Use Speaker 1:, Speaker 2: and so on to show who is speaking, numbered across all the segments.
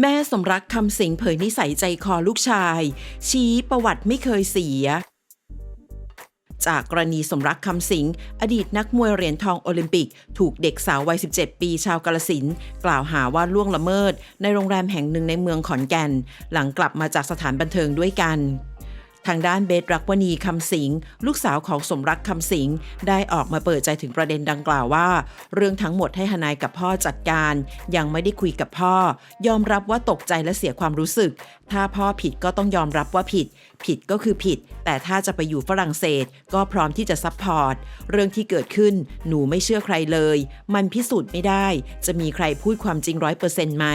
Speaker 1: แม่สมรักคำสิงเผยนิสัยใจคอลูกชาย ชี้ประวัติไม่เคยเสีย จากกรณีสมรักคำสิง อดีตนักมวยเหรียญทองโอลิมปิก ถูกเด็กสาววัย 17 ปีชาวกาลสินกล่าวหาว่าล่วงละเมิด ในโรงแรมแห่งหนึ่งในเมืองขอนแก่น หลังกลับมาจากสถานบันเทิงด้วยกัน ทางด้านเบสรักวณีคำสิงลูกสาวของสมรักคำสิงได้ออกมาเปิดใจถึงประเด็นดังกล่าวว่า เรื่องทั้งหมดให้ฮนายกับพ่อจัดการ ยังไม่ได้คุยกับพ่อ ยอมรับว่าตกใจและเสียความรู้สึก ถ้าพ่อผิดก็ต้องยอมรับว่าผิด ผิดก็คือผิด แต่ถ้าจะไปอยู่ฝรั่งเศสก็พร้อมที่จะซัพพอร์ต เรื่องที่เกิดขึ้นหนูไม่เชื่อใครเลย มันพิสูจน์ไม่ได้ จะมีใครพูดความจริงร้อยเปอร์เซ็นต์ไหม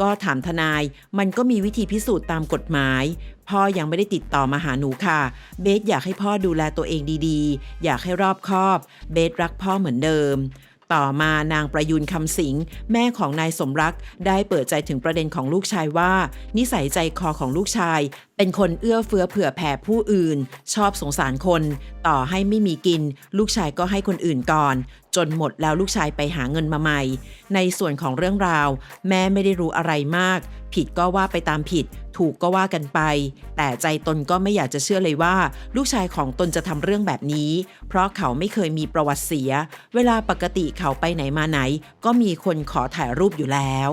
Speaker 1: ก็ถามทนาย มันก็มีวิธีพิสูจน์ตามกฎหมาย พ่อยังไม่ได้ติดต่อมาหาหนูค่ะ เบสอยากให้พ่อดูแลตัวเองดีๆ อยากให้รอบคอบ เบสรักพ่อเหมือนเดิม ต่อมานางประยุนคำสิง แม่ของนายสมรักได้เปิดใจถึงประเด็นของลูกชายว่า นิสัยใจคอของลูกชาย เป็นคนเอื้อเฟื้อเผื่อแผ่ผู้อื่น ชอบสงสารคน ต่อให้ไม่มีกิน ลูกชายก็ให้คนอื่นก่อน จนหมดแล้วลูกชายไปหาเงินมาใหม่ ในส่วนของเรื่องราว แม่ไม่ได้รู้อะไรมาก ผิดก็ว่าไปตามผิด ถูกก็ว่ากันไป แต่ใจตนก็ไม่อยากจะเชื่อเลยว่า ลูกชายของตนจะทำเรื่องแบบนี้ เพราะเขาไม่เคยมีประวัติเสีย เวลาปกติเขาไปไหนมาไหน ก็มีคนขอถ่ายรูปอยู่แล้ว